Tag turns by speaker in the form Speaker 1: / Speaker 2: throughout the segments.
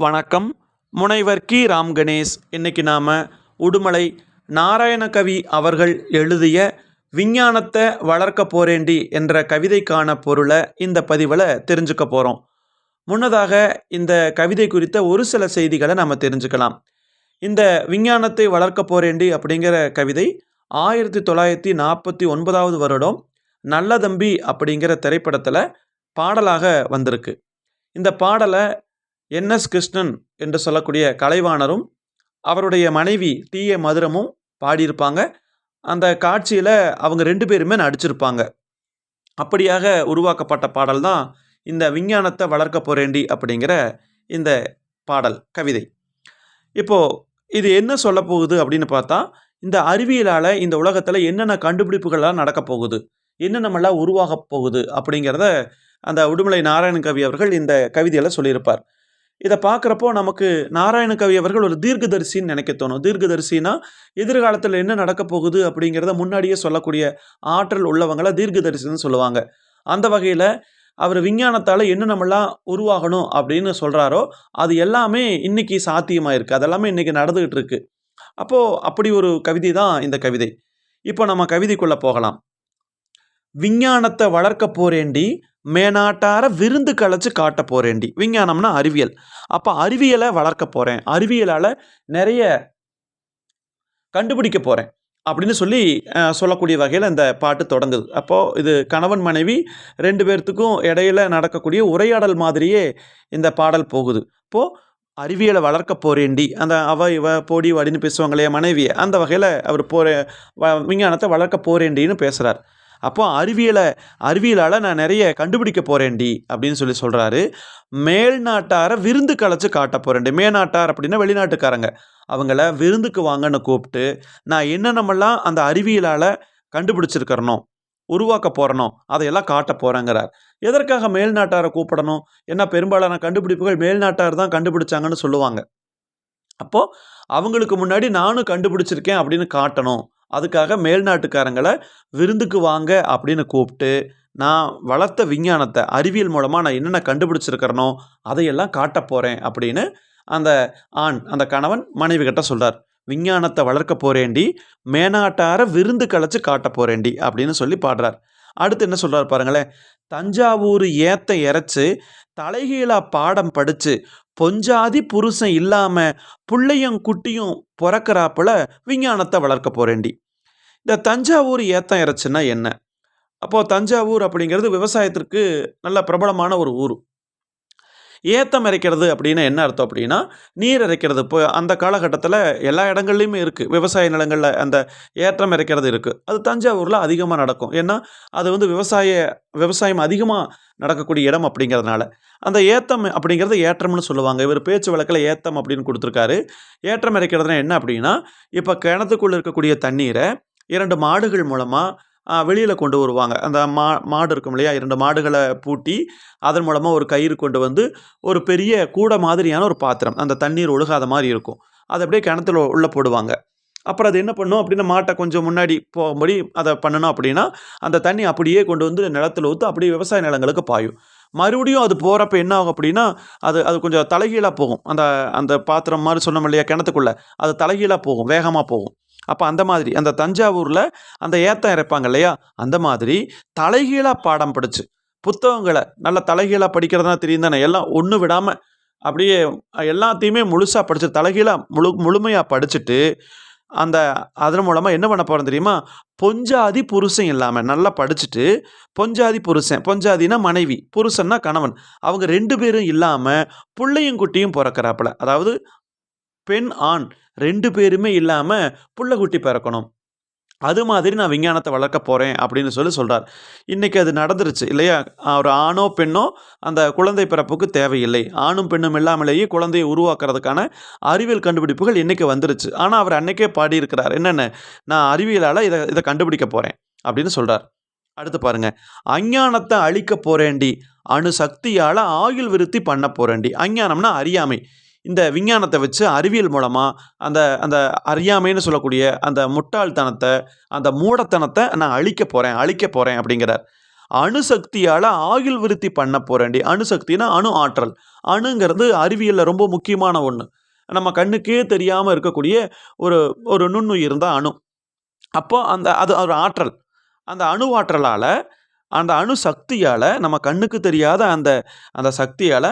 Speaker 1: வணக்கம். முனைவர் கி. ராம் கணேஷ். இன்னைக்கு நாம் உடுமலை நாராயணகவி அவர்கள் எழுதிய விஞ்ஞானத்தை வளர்க்க போறேண்டி என்ற கவிதைக்கான பொருளை இந்த பதிவில் தெரிஞ்சுக்க போகிறோம் முன்னதாக இந்த கவிதை குறித்த ஒரு சில செய்திகளை நம்ம தெரிஞ்சுக்கலாம். இந்த விஞ்ஞானத்தை வளர்க்க போறேண்டி அப்படிங்கிற கவிதை ஆயிரத்தி தொள்ளாயிரத்தி நாற்பத்தி ஒன்பதாவது வருடம் நல்லதம்பி அப்படிங்கிற திரைப்படத்தில் பாடலாக வந்திருக்கு. இந்த பாடலை என் எஸ் கிருஷ்ணன் என்று சொல்லக்கூடிய கலைவாணரும் அவருடைய மனைவி டி. ஏ. மதுரமும் பாடியிருப்பாங்க. அந்த காட்சியில் அவங்க ரெண்டு பேருமே நடிச்சிருப்பாங்க. அப்படியாக உருவாக்கப்பட்ட பாடல் தான் இந்த விஞ்ஞானத்தை வளர்க்க போறேண்டி அப்படிங்கிற இந்த பாடல் கவிதை. இப்போது இது என்ன சொல்ல போகுது அப்படின்னு பார்த்தா இந்த அறிவியலால் இந்த உலகத்தில் என்னென்ன கண்டுபிடிப்புகள்லாம் நடக்க போகுது? என்னென்னமெல்லாம் உருவாக போகுது அப்படிங்கிறத அந்த உடுமலை நாராயண கவி அவர்கள் இந்த கவிதையில் சொல்லியிருப்பார். இதை பார்க்குறப்போ நமக்கு நாராயண கவி அவர்கள் ஒரு தீர்க்கதரிசின்னு நினைக்க தோணும். தீர்க்கதரிசினா எதிர்காலத்தில் என்ன நடக்க போகுது அப்படிங்கிறத முன்னாடியே சொல்லக்கூடிய ஆற்றல் உள்ளவங்களை தீர்க்கதரிசின்னு சொல்லுவாங்க. அந்த வகையில் அவர் விஞ்ஞானத்தால் என்ன நம்மளாம் உருவாகணும் அப்படின்னு சொல்கிறாரோ அது எல்லாமே இன்றைக்கி சாத்தியமாக இருக்குது அதெல்லாமே இன்றைக்கி நடந்துக்கிட்டு இருக்கு அப்போது அப்படி ஒரு கவிதை தான் இந்த கவிதை. இப்போ நம்ம கவிதைக்குள்ளே போகலாம். விஞ்ஞானத்தை வளர்க்க போறேண்டி மேனாட்டார விருந்து கலைச்சு காட்ட போறேண்டி. விஞ்ஞானம்னா அறிவியல். அப்போ அறிவியலை வளர்க்க போகிறேன் அறிவியலால் நிறைய கண்டுபிடிக்க போகிறேன் அப்படின்னு சொல்லி சொல்லக்கூடிய வகையில் இந்த பாட்டு தொடங்குது. அப்போது இது கணவன் மனைவி ரெண்டு பேர்த்துக்கும் இடையில நடக்கக்கூடிய உரையாடல் மாதிரியே இந்த பாடல் போகுது. இப்போது அறிவியலை வளர்க்க போறேண்டி. அந்த அவ இவ போடி வடின்னு பேசுவாங்களே மனைவியை மனைவி அந்த வகையில் அவர் போகிற வ- விஞ்ஞானத்தை வளர்க்க போறேண்டின்னு பேசுகிறார் அப்போ அறிவியலை அறிவியலால் நான் நிறைய கண்டுபிடிக்க போகிறேன்டி அப்படின்னு சொல்லி சொல்கிறாரு மேல்நாட்டாரை விருந்து கலைச்சு காட்ட போகிறேன்டி மேல்நாட்டார் அப்படின்னா வெளிநாட்டுக்காரங்க. அவங்கள விருந்துக்கு வாங்கன்னு கூப்பிட்டு நான் என்னென்னமெல்லாம் அந்த அறிவியலால் கண்டுபிடிச்சிருக்கிறனோ உருவாக்க போகிறனோ அதையெல்லாம் காட்ட போகிறேங்கிறார் எதற்காக மேல்நாட்டாரை கூப்பிடணும்? ஏன்னா பெரும்பாலான கண்டுபிடிப்புகள் மேல்நாட்டார் தான் கண்டுபிடிச்சாங்கன்னு சொல்லுவாங்க. அப்போது அவங்களுக்கு முன்னாடி நானும் கண்டுபிடிச்சிருக்கேன் அப்படின்னு காட்டணும். அதுக்காக மேல்நாட்டுக்காரங்களை விருந்துக்கு வாங்க அப்படின்னு கூப்பிட்டு நான் வளர்த்த விஞ்ஞானத்தை அறிவியல் மூலமாக நான் என்னென்ன கண்டுபிடிச்சிருக்கிறனோ அதையெல்லாம் காட்ட போகிறேன் அப்படின்னு அந்த ஆண் அந்த கணவன் மனைவி கிட்ட சொல்கிறார் விஞ்ஞானத்தை வளர்க்க போகிறேண்டி மேனாட்டார விருந்து கலைச்சு காட்ட போகிறேண்டி அப்படின்னு சொல்லி பாடுறார். அடுத்து என்ன சொல்கிறார் பாருங்களேன் தஞ்சாவூர் ஏத்த இறைச்சி தலைகீழா பாடம் படித்து பொஞ்சாதி புருஷன் இல்லாம புள்ளையும் குட்டியும் பிறக்கிறாப்புல விஞ்ஞானத்தை வளர்க்க போறேண்டி இந்த தஞ்சாவூர் ஏத்தம் இறைச்சின்னா என்ன? அப்போ தஞ்சாவூர் அப்படிங்கிறது விவசாயத்திற்கு நல்ல பிரபலமான ஒரு ஊர். ஏத்தம் இறைக்கிறது அப்படின்னா என்ன அர்த்தம் அப்படின்னா நீர் இறைக்கிறது. இப்போ அந்த காலகட்டத்தில் எல்லா இடங்கள்லையுமே இருக்குது விவசாய நிலங்களில் அந்த ஏற்றம் இறைக்கிறது இருக்குது அது தஞ்சாவூரில் அதிகமாக நடக்கும். ஏன்னா அது வந்து விவசாய விவசாயம் அதிகமாக நடக்கக்கூடிய இடம் அப்படிங்கிறதுனால. அந்த ஏத்தம் அப்படிங்கிறது ஏற்றம்னு சொல்லுவாங்க. இவர் பேச்சு வழக்கில் ஏத்தம் அப்படின்னு கொடுத்துருக்காரு. ஏற்றம் இறைக்கிறதுனா என்ன அப்படின்னா இப்போ கிணத்துக்குள்ளே இருக்கக்கூடிய தண்ணீரை இரண்டு மாடுகள் மூலமாக வெளியில் கொண்டு வருவாங்க. அந்த மா மாடு இருக்கும் இல்லையா? இரண்டு மாடுகளை பூட்டி அதன் மூலமாக ஒரு கயிறு கொண்டு வந்து ஒரு பெரிய கூடை மாதிரியான ஒரு பாத்திரம். அந்த தண்ணீர் ஒழுகாத மாதிரி இருக்கும். அதை அப்படியே கிணத்துல உள்ளே போடுவாங்க. அப்புறம் அது என்ன பண்ணும் அப்படின்னா மாட்டை கொஞ்சம் முன்னாடி போகும்படி அதை பண்ணணும் அப்படின்னா அந்த தண்ணி அப்படியே கொண்டு வந்து நிலத்துல ஊற்று அப்படியே விவசாய நிலங்களுக்கு பாயும். மறுபடியும் அது போகிறப்ப என்ன ஆகும் அப்படின்னா அது அது கொஞ்சம் தலைகீழாக போகும். அந்த அந்த பாத்திரம் மாதிரி சொன்னோம் இல்லையா கிணத்துக்குள்ளே. அது தலைகீழாக போகும் வேகமாக போகும். அப்போ அந்த மாதிரி அந்த தஞ்சாவூரில் அந்த ஏத்தம் இறைப்பாங்க இல்லையா? அந்த மாதிரி தலைகீழாக பாடம் படிச்சு புத்தகங்களை நல்ல தலைகீழாக படிக்கிறதா தெரியும் தானே? எல்லாம் ஒன்று விடாமல் அப்படியே எல்லாத்தையுமே முழுசாக படிச்சு தலைகீழாக முழு முழுமையாக படிச்சுட்டு அந்த அதன் மூலமாக என்ன பண்ண போகிறோம் தெரியுமா? பொஞ்சாதி புருஷன் இல்லாமல் நல்லா படிச்சுட்டு பொஞ்சாதி புருஷன் பொஞ்சாதினா மனைவி புருஷன்னா கணவன் அவங்க ரெண்டு பேரும் இல்லாமல் புள்ளையும் குட்டியும் பிறக்கிறாப்புல. அதாவது பெண் ஆண் ரெண்டு பேருமே இல்லாமல் புள்ள குட்டி பிறக்கணும். அது மாதிரி நான் விஞ்ஞானத்தை வளர்க்க போகிறேன் அப்படின்னு சொல்லி சொல்கிறார் இன்றைக்கி அது நடந்துருச்சு இல்லையா? ஒரு ஆணோ பெண்ணோ அந்த குழந்தை பிறப்புக்கு தேவையில்லை. ஆணும் பெண்ணும் இல்லாமலேயே குழந்தையை உருவாக்குறதுக்கான அறிவியல் கண்டுபிடிப்புகள் இன்றைக்கி வந்துருச்சு. ஆனால் அவர் அன்னைக்கே பாடியிருக்கிறார். என்னென்ன? நான் அறிவியலால் இதை இதை கண்டுபிடிக்க போகிறேன் அப்படின்னு சொல்கிறார் அடுத்து பாருங்க. அஞ்ஞானத்தை அழிக்க போறேண்டி அணு சக்தியால் ஆயுள் விருத்தி பண்ண போறேண்டி அஞ்ஞானம்னா அறியாமை. இந்த விஞ்ஞானத்தை வச்சு அறிவியல் மூலமாக அந்த அந்த அறியாமைன்னு சொல்லக்கூடிய அந்த முட்டாள்தனத்தை அந்த மூடத்தனத்தை நான் அழிக்க போகிறேன் அழிக்க போகிறேன் அப்படிங்கிறார். அணுசக்தியால் ஆயுள் விருத்தி பண்ண போகிறேன்டி அணுசக்தினா அணு ஆற்றல். அணுங்கிறது அறிவியலில் ரொம்ப முக்கியமான ஒன்று நம்ம கண்ணுக்கே தெரியாமல் இருக்கக்கூடிய ஒரு ஒரு நுண்ணுயிர் தான் அணு. அப்போ அந்த அது ஒரு ஆற்றல். அந்த அணு ஆற்றலால் அந்த அணு சக்தியால் நம்ம கண்ணுக்கு தெரியாத அந்த அந்த சக்தியால்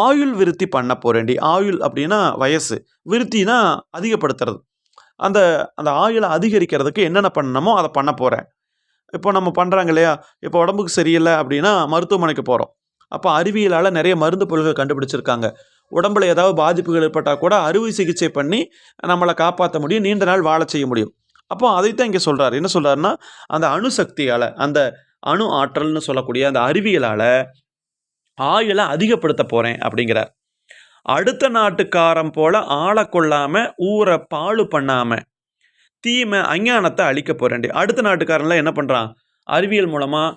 Speaker 1: ஆயுள் விருத்தி பண்ண போகிறேன்டி ஆயுள் அப்படின்னா வயசு. விருத்தினா அதிகப்படுத்துறது. அந்த அந்த ஆயுளை அதிகரிக்கிறதுக்கு என்னென்ன பண்ணணுமோ அதை பண்ண போகிறேன் இப்போ நம்ம பண்ணுறாங்க இல்லையா? இப்போ உடம்புக்கு சரியில்லை அப்படின்னா மருத்துவமனைக்கு போகிறோம் அப்போ அறிவியலால் நிறைய மருந்து பொருள்கள் கண்டுபிடிச்சிருக்காங்க. உடம்புல ஏதாவது பாதிப்புகள் ஏற்பட்டால் கூட அறுவை சிகிச்சை பண்ணி நம்மளை காப்பாற்ற முடியும். நீண்ட நாள் வாழ செய்ய முடியும். அப்போ அதைத்தான் இங்கே சொல்கிறார் என்ன சொல்கிறாருன்னா அந்த அணுசக்தியால் அந்த அணு ஆற்றல்னு சொல்லக்கூடிய அந்த அறிவியலால் ஆயுளை அதிகப்படுத்த போகிறேன் அப்படிங்கிறார். அடுத்த நாட்டுக்காரன் போல ஆளை கொள்ளாமல் ஊரை பாழு பண்ணாமல் தீமை அஞ்ஞானத்தை அழிக்க போகிறேன்டி அடுத்த நாட்டுக்காரன்லாம் என்ன பண்ணுறான் அறிவியல் மூலமாக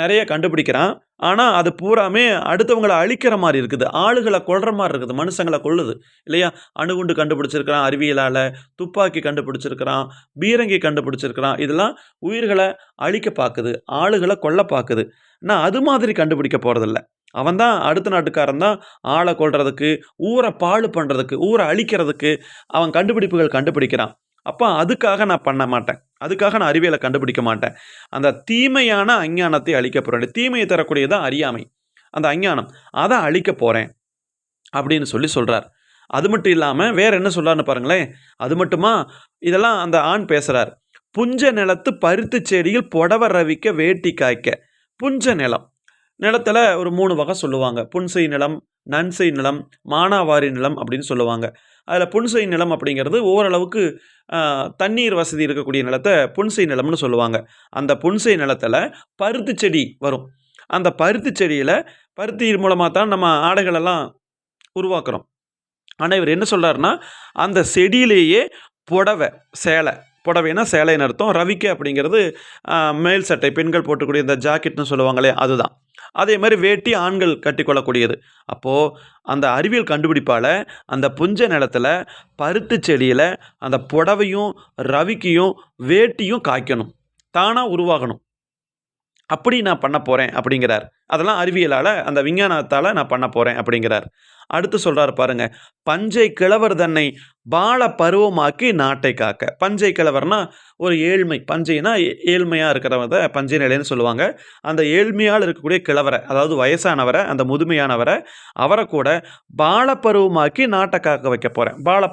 Speaker 1: நிறைய கண்டுபிடிக்கிறான். ஆனால் அது பூராமே அடுத்தவங்களை அழிக்கிற மாதிரி இருக்குது. ஆளுகளை கொள்கிற மாதிரி இருக்குது. மனுஷங்களை கொள்ளுது இல்லையா? அணுகுண்டு கண்டுபிடிச்சிருக்கிறான் அறிவியலால் துப்பாக்கி கண்டுபிடிச்சிருக்கிறான் பீரங்கி கண்டுபிடிச்சிருக்கிறான். இதெல்லாம் உயிர்களை அழிக்க பார்க்குது ஆளுகளை கொல்ல பார்க்குது நான் அது மாதிரி கண்டுபிடிக்க போகிறதில்ல அவன் தான் அடுத்த நாட்டுக்காரன் தான். ஆளை கொல்றதுக்கு ஊரை பாழு பண்ணுறதுக்கு ஊரை அழிக்கிறதுக்கு அவன் கண்டுபிடிப்புகள் கண்டுபிடிக்கிறான். அப்போ அதுக்காக நான் பண்ண மாட்டேன். அதுக்காக நான் அறிவியலை கண்டுபிடிக்க மாட்டேன். அந்த தீமையான அஞ்ஞானத்தை அழிக்க போகிறேன் தீமையை தரக்கூடியதான் அறியாமை. அந்த அஞ்ஞானம். அதை அழிக்க போகிறேன் அப்படின்னு சொல்லி சொல்கிறார் அது மட்டும் இல்லாமல் வேற என்ன சொல்கிறாருன்னு பாருங்களேன். அது மட்டுமா? இதெல்லாம் அந்த ஆண் பேசுகிறார் புஞ்ச நிலத்து பருத்து செடியில் புடவ ரவிக்க வேட்டி காய்க்க. புஞ்ச நிலம். நிலத்தில் ஒரு மூணு வகை சொல்லுவாங்க. புன்சை நிலம் நன்சை நிலம் மானாவாரி நிலம் அப்படின்னு சொல்லுவாங்க. அதில் புன்சை நிலம் அப்படிங்கிறது ஓரளவுக்கு தண்ணீர் வசதி இருக்கக்கூடிய நிலத்தை புன்சை நிலம்னு சொல்லுவாங்க. அந்த புன்சை நிலத்தில் பருத்தி செடி வரும். அந்த பருத்தி செடியில் பருத்தி மூலமாக தான் நம்ம ஆடைகளெல்லாம் உருவாக்குறோம். ஆனால் இவர் என்ன சொல்கிறாருன்னா அந்த செடியிலேயே புடவை சேலை புடவைனா சேலைன்னு அர்த்தம். ரவிக்க அப்படிங்கிறது மேல் சட்டை பெண்கள் போட்டுக்கூடிய இந்த ஜாக்கெட்னு சொல்லுவாங்களே அதுதான். அதே மாதிரி வேட்டி ஆண்கள் கட்டிக்கொள்ளக்கூடியது. அப்போது அந்த அறிவியல் கண்டுபிடிப்பால் அந்த புஞ்ச நிலத்தில் பருத்து செடியில் அந்த புடவையும் ரவிக்கையும் வேட்டியும் காய்க்கணும். தானாக உருவாகணும். அப்படி நான் பண்ண போகிறேன் அப்படிங்கிறார். அதெல்லாம் அறிவியலால் அந்த விஞ்ஞானத்தால் நான் பண்ண போகிறேன் அப்படிங்கிறார். அடுத்து சொல்கிறார் பாருங்க பஞ்சை கிழவர் தன்னை பால பருவமாக்கி நாட்டை காக்க. பஞ்சை கிழவர்னா ஒரு ஏழ்மை. பஞ்சைனா ஏழ்மையாக இருக்கிறவங்க பஞ்சை நிலைன்னு சொல்லுவாங்க. அந்த ஏழ்மையால் இருக்கக்கூடிய கிழவரை அதாவது வயசானவரை அந்த முதுமையானவரை அவரை கூட பாலப்பருவமாக்கி நாட்டை காக்க வைக்க போகிறேன் பால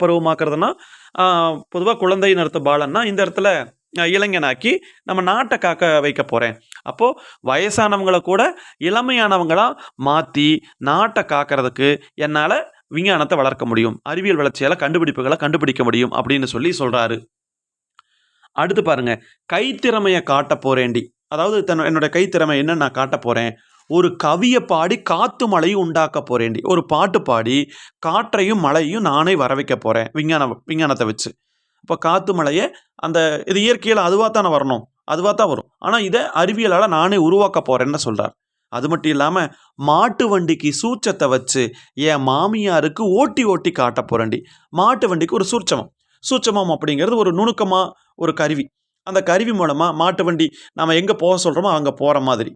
Speaker 1: பொதுவாக குழந்தையின் அர்த்த பாலன்னா இந்த இடத்துல இளைஞனாக்கி நம்ம நாட்டை காக்க வைக்க போகிறேன் அப்போது வயசானவங்களை கூட இளமையானவங்களாக மாற்றி நாட்டை காக்கிறதுக்கு என்னால் விஞ்ஞானத்தை வளர்க்க முடியும் அறிவியல் வளர்ச்சியால் கண்டுபிடிப்புகளை கண்டுபிடிக்க முடியும் அப்படின்னு சொல்லி சொல்கிறாரு அடுத்து பாருங்க கைத்திறமையை காட்ட போறேன்டி. அதாவது தன் என்னோட கைத்திறமை என்ன நான் காட்ட போகிறேன் ஒரு கவியை பாடி காற்று மழையும் உண்டாக்க போறேன்டி. ஒரு பாட்டு பாடி காற்றையும் மழையும் நானே வர வைக்க போகிறேன் விஞ்ஞான விஞ்ஞானத்தை வச்சு. இப்போ காற்று மழையை அந்த இது இயற்கையில் அதுவாக தானே வரணும் அதுவாக தான் வரும். ஆனால் இதை அறிவியலால் நானே உருவாக்க போகிறேன்னு சொல்கிறார் அது மட்டும் இல்லாமல் மாட்டு வண்டிக்கு சூச்சத்தை வச்சு என் மாமியாருக்கு ஓட்டி ஓட்டி காட்ட போகிறேன்டி மாட்டு வண்டிக்கு ஒரு சூட்சமம். சூட்சமம் அப்படிங்கிறது ஒரு நுணுக்கமாக ஒரு கருவி. அந்த கருவி மூலமாக மாட்டு வண்டி நம்ம எங்கே போக சொல்கிறோமோ அங்கே போகிற மாதிரி.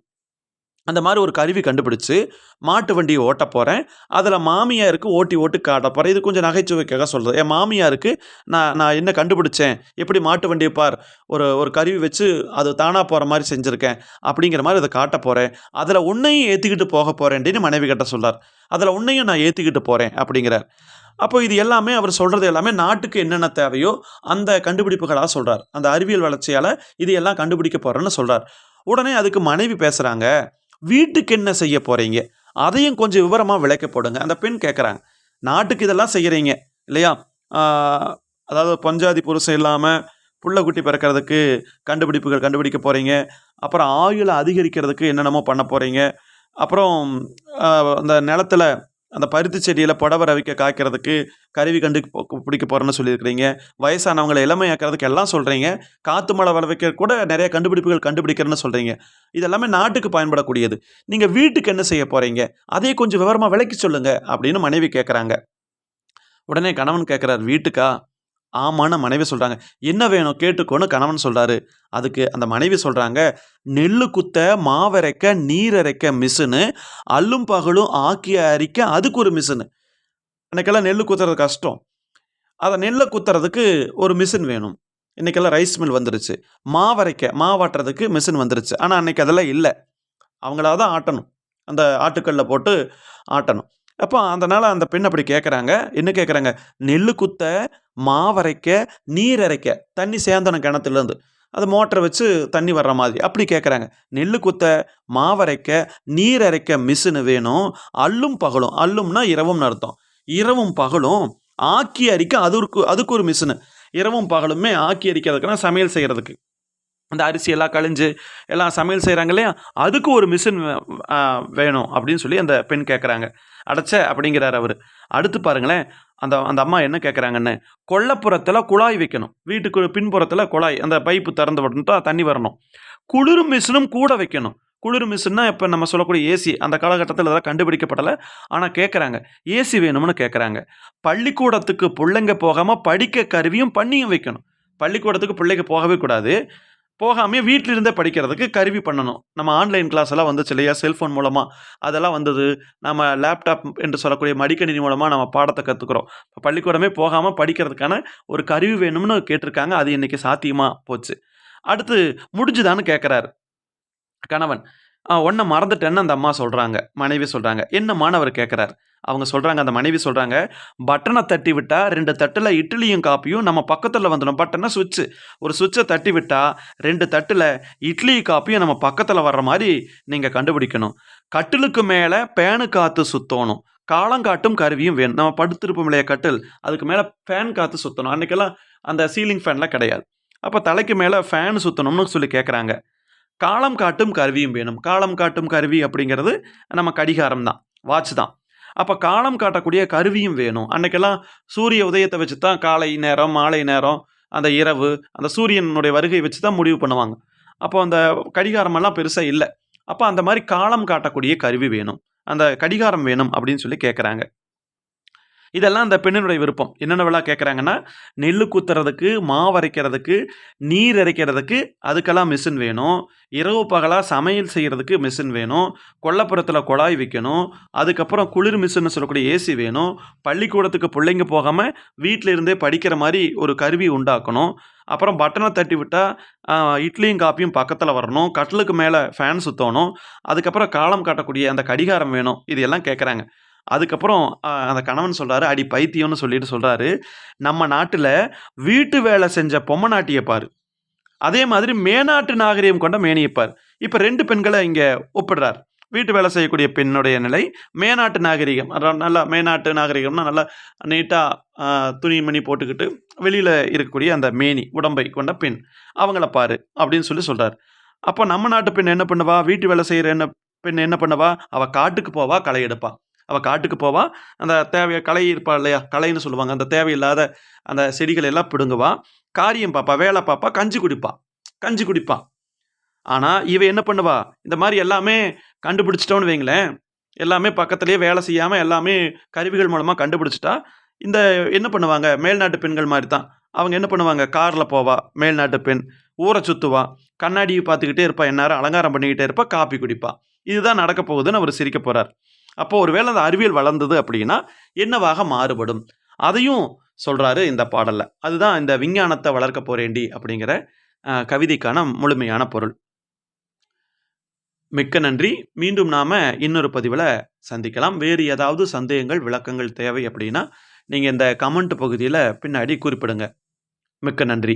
Speaker 1: அந்த மாதிரி ஒரு கருவி கண்டுபிடிச்சு மாட்டு வண்டியை ஓட்ட போகிறேன் அதில் மாமியாருக்கு ஓட்டி ஓட்டு காட்ட போகிறேன் இது கொஞ்சம் நகைச்சுவைக்காக சொல்கிறது என் மாமியாருக்கு நான் நான் என்ன கண்டுபிடிச்சேன்? எப்படி மாட்டு வண்டியை பார் ஒரு ஒரு கருவி வச்சு அது தானாக போகிற மாதிரி செஞ்சுருக்கேன். அப்படிங்கிற மாதிரி அதை காட்ட போகிறேன் அதில் உன்னையும் ஏற்றிக்கிட்டு போக போகிறேன்டின்னு மனைவி கிட்ட சொல்கிறார் அதில் உன்னையும் நான் ஏற்றிக்கிட்டு போகிறேன் அப்படிங்கிறார். அப்போ இது எல்லாமே அவர் சொல்கிறது எல்லாமே நாட்டுக்கு என்னென்ன தேவையோ அந்த கண்டுபிடிப்புகளாக சொல்கிறார் அந்த அறிவியல் வளர்ச்சியால் இது எல்லாம் கண்டுபிடிக்க போகிறேன்னு சொல்கிறார் உடனே அதுக்கு மனைவி பேசுகிறாங்க வீட்டுக்கு என்ன செய்ய போகிறீங்க அதையும் கொஞ்சம் விவரமாக விளக்க போடுங்க. அந்த பெண் கேட்குறாங்க நாட்டுக்கு இதெல்லாம் செய்கிறீங்க இல்லையா? அதாவது பஞ்சாதி புருஷன் இல்லாமல் புள்ள குட்டி பிறக்கிறதுக்கு கண்டுபிடிப்புகள் கண்டுபிடிக்க போகிறீங்க அப்புறம் ஆயுளை அதிகரிக்கிறதுக்கு என்னென்னமோ பண்ண போகிறீங்க அப்புறம் அந்த நிலத்தில் அந்த பருத்தி செடியில் புடவை ரவிக்க காய்க்கிறதுக்கு கருவி கண்டு பிடிக்க போகிறேன்னு சொல்லியிருக்கிறீங்க. வயசானவங்களை இளமையாக்கிறதுக்கு எல்லாம் சொல்கிறீங்க காற்று மழை வளர்க்க கூட நிறைய கண்டுபிடிப்புகள் கண்டுபிடிக்கிறேன்னு சொல்கிறீங்க இதெல்லாமே நாட்டுக்கு பயன்படக்கூடியது. நீங்கள் வீட்டுக்கு என்ன செய்ய போகிறீங்க அதே கொஞ்சம் விவரமாக விளக்கி சொல்லுங்கள் அப்படின்னு மனைவி கேட்குறாங்க உடனே கணவன் கேட்குறாரு வீட்டுக்கா? ஆமான்னு மனைவி சொல்கிறாங்க என்ன வேணும்? கேட்டுக்கோன்னு கணவன் சொல்கிறாரு அதுக்கு அந்த மனைவி சொல்கிறாங்க நெல்லு குத்த மாவரைக்க நீரரைக்க மிஷினு அல்லும் பகலும் ஆக்கி அரிக்க அதுக்கு ஒரு மிஷினு. அன்னைக்கெல்லாம் நெல் குத்துறது கஷ்டம். அதை நெல்லை குத்துறதுக்கு ஒரு மிஷின் வேணும். இன்றைக்கெல்லாம் ரைஸ் மில் வந்துருச்சு. மாவரைக்க மாவாட்டுறதுக்கு மிஷின் வந்துருச்சு. ஆனால் அன்னைக்கு அதெல்லாம் இல்லை. அவங்களாக தான் ஆட்டணும். அந்த ஆட்டுக்கல்ல போட்டு ஆட்டணும். அப்போ அதனால் அந்த பெண் அப்படி கேட்குறாங்க என்ன கேட்குறாங்க நெல் குத்த மாவரைக்க நீர் அரைக்க தண்ணி சேர்ந்தன கிணத்துலேருந்து. அது மோட்டரை வச்சு தண்ணி வர்ற மாதிரி. அப்படி கேட்குறாங்க நெல் குத்த மாவரைக்க நீர் அரைக்க மிஷினு வேணும். அல்லும் பகலும். அல்லும்னா இரவும்னு அர்த்தம். இரவும் பகலும் ஆக்கி அரிக்க அதுக்கு அதுக்கு ஒரு மிஷினு. இரவும் பகலுமே ஆக்கி அரிக்கிறதுக்குன்னா சமையல் செய்கிறதுக்கு அந்த அரிசி எல்லாம் கழிஞ்சு எல்லாம் சமையல் செய்கிறாங்க இல்லையா? அதுக்கு ஒரு மிஷின் வேணும் அப்படின்னு சொல்லி அந்த பெண் கேட்குறாங்க அடைச்ச அப்படிங்கிறார் அவர். அடுத்து பாருங்களேன் அந்த அந்த அம்மா என்ன கேட்குறாங்கன்னு கொல்லப்புறத்தில் குழாய் வைக்கணும். வீட்டுக்கு பின்புறத்தில் குழாய் அந்த பைப்பு திறந்து விட்டுட்டா தண்ணி வரணும். குளிர் மிஷினும் கூட வைக்கணும். குளிர் மிஷின்னா இப்போ நம்ம சொல்லக்கூடிய ஏசி அந்த காலகட்டத்தில் அதெல்லாம் கண்டுபிடிக்கப்படலை. ஆனால் கேட்குறாங்க ஏசி வேணும்னு கேட்குறாங்க பள்ளிக்கூடத்துக்கு பிள்ளைங்க போகாமல் படிக்க கருவியும் பண்ணியும் வைக்கணும். பள்ளிக்கூடத்துக்கு பிள்ளைங்க போகவே கூடாது. போகாமல் வீட்டில் இருந்தே படிக்கிறதுக்கு கருவி பண்ணணும். நம்ம ஆன்லைன் கிளாஸ் எல்லாம் வந்துச்சு இல்லையா? செல்ஃபோன் மூலமாக அதெல்லாம் வந்தது. நம்ம லேப்டாப் என்று சொல்லக்கூடிய மடிக்கணினி மூலமாக நம்ம பாடத்தை கற்றுக்குறோம் இப்போ பள்ளிக்கூடமே போகாமல் படிக்கிறதுக்கான ஒரு கருவி வேணும்னு கேட்டிருக்காங்க. அது இன்றைக்கி சாத்தியமாக போச்சு. அடுத்து முடிஞ்சுதான்னு கேட்குறாரு கணவன். ஒன்றை மறந்துட்டேன்னு அந்த அம்மா சொல்கிறாங்க மனைவி சொல்கிறாங்க என்ன மாணவர் கேட்குறாரு அவங்க சொல்கிறாங்க அந்த மனைவி சொல்கிறாங்க பட்டனை தட்டி விட்டால் ரெண்டு தட்டில் இட்லியும் காப்பியும் நம்ம பக்கத்தில் வந்துடும். பட்டனை சுவிட்சு. ஒரு சுவிட்சை தட்டி விட்டால் ரெண்டு தட்டில் இட்லி காப்பியும் நம்ம பக்கத்தில் வர்ற மாதிரி நீங்கள் கண்டுபிடிக்கணும். கட்டிலுக்கு மேலே பேனு காற்று சுற்றணும் காலங்காட்டும் கருவியும் வேணும். நம்ம படுத்திருப்போம் இல்லையா கட்டில்? அதுக்கு மேலே ஃபேன் காற்று சுற்றணும் அன்றைக்கெல்லாம் அந்த சீலிங் ஃபேன்லாம் கிடையாது. அப்போ தலைக்கு மேலே ஃபேன் சுற்றணும்னு சொல்லி கேட்குறாங்க காலம் காட்டும் கருவியும் வேணும். காலம் காட்டும் கருவி அப்படிங்கிறது நம்ம கடிகாரம் தான் வாட்ச் தான். அப்போ காலம் காட்டக்கூடிய கருவியும் வேணும். அன்றைக்கெல்லாம் சூரிய உதயத்தை வச்சு தான் காலை நேரம் மாலை நேரம் அந்த இரவு அந்த சூரியனுடைய வருகை வச்சு தான் முடிவு பண்ணுவாங்க. அப்போ அந்த கடிகாரமெல்லாம் பெருசாக இல்லை. அப்போ அந்த மாதிரி காலம் காட்டக்கூடிய கருவி வேணும். அந்த கடிகாரம் வேணும் அப்படின்னு சொல்லி கேட்குறாங்க இதெல்லாம் அந்த பெண்ணினுடைய விருப்பம். என்னென்னவெல்லாம் கேட்குறாங்கன்னா நெல் குத்துறதுக்கு மாவு அரைக்கிறதுக்கு நீர் அரைக்கிறதுக்கு அதுக்கெல்லாம் மிஷின் வேணும். இரவு பகலாக சமையல் செய்கிறதுக்கு மிஷின் வேணும். கொல்லப்புறத்தில் குழாய் வைக்கணும். அதுக்கப்புறம் குளிர் மிஷின்னு சொல்லக்கூடிய ஏசி வேணும். பள்ளிக்கூடத்துக்கு பிள்ளைங்க போகாமல் வீட்டில் இருந்தே படிக்கிற மாதிரி ஒரு கருவி உண்டாக்கணும். அப்புறம் பட்டனை தட்டி விட்டால் இட்லியும் காப்பியும் பக்கத்தில் வரணும். கட்டிலுக்கு மேலே ஃபேன் சுற்றணும் அதுக்கப்புறம் காலம் காட்டக்கூடிய அந்த கடிகாரம் வேணும். இது எல்லாம் கேட்குறாங்க அதுக்கப்புறம் அந்த கணவன் சொல்கிறாரு அடி பைத்தியம்னு சொல்லிட்டு சொல்கிறாரு நம்ம நாட்டில் வீட்டு வேலை செஞ்ச பொம்மை நாட்டியை பாரு. அதே மாதிரி மேநாட்டு நாகரிகம் கொண்ட மேனியப்பார் இப்போ ரெண்டு பெண்களை இங்கே ஒப்பிடுறார். வீட்டு வேலை செய்யக்கூடிய பெண்ணுடைய நிலை மேநாட்டு நாகரிகம். நல்லா மேநாட்டு நாகரிகம்னா நல்லா நீட்டாக துணிமணி போட்டுக்கிட்டு வெளியில் இருக்கக்கூடிய அந்த மேனி உடம்பை கொண்ட பெண். அவங்கள பாரு அப்படின்னு சொல்லி சொல்கிறார் அப்போ நம்ம நாட்டு பெண் என்ன பண்ணுவா? வீட்டு வேலை செய்கிற என்ன பெண் என்ன பண்ணுவா? அவள் காட்டுக்கு போவா களை எடுப்பாள் அவள் காட்டுக்கு போவாள் அந்த தேவையை களை இருப்பா இல்லையா? களைன்னு சொல்லுவாங்க. அந்த தேவையில்லாத அந்த செடிகள் எல்லாம் பிடுங்குவா. காரியம் பாப்பா வேலை பாப்பா கஞ்சி குடிப்பா. கஞ்சி குடிப்பா. ஆனால் இவ என்ன பண்ணுவா? இந்த மாதிரி எல்லாமே கண்டுபிடிச்சிட்டோன்னு வைங்களேன். எல்லாமே பக்கத்துலேயே வேலை செய்யாமல் எல்லாமே கருவிகள் மூலமாக கண்டுபிடிச்சிட்டா இந்த என்ன பண்ணுவாங்க? மேல்நாட்டு பெண்கள் மாதிரி தான் அவங்க என்ன பண்ணுவாங்க? காரில் போவா மேல்நாட்டு பெண். ஊரை சுற்றுவா கண்ணாடியை பார்த்துக்கிட்டே இருப்பா. எந்நேரம் அலங்காரம் பண்ணிக்கிட்டே இருப்பா. காப்பி குடிப்பா. இதுதான் நடக்க போகுதுன்னு அவர் சிரிக்க போகிறார் அப்போ ஒருவேளை அந்த அறிவியல் வளர்ந்தது அப்படின்னா என்னவாக மாறுபடும்? அதையும் சொல்கிறாரு இந்த பாடலில். அதுதான் இந்த விஞ்ஞானத்தை வளர்க்க போறேண்டி அப்படிங்கிற கவிதைக்கான முழுமையான பொருள். மிக்க நன்றி. மீண்டும் நாம் இன்னொரு பதிவில் சந்திக்கலாம். வேறு ஏதாவது சந்தேகங்கள் விளக்கங்கள் தேவை அப்படின்னா நீங்கள் இந்த கமெண்ட் பகுதியில் பின்னாடி குறிப்பிடுங்க. மிக்க நன்றி.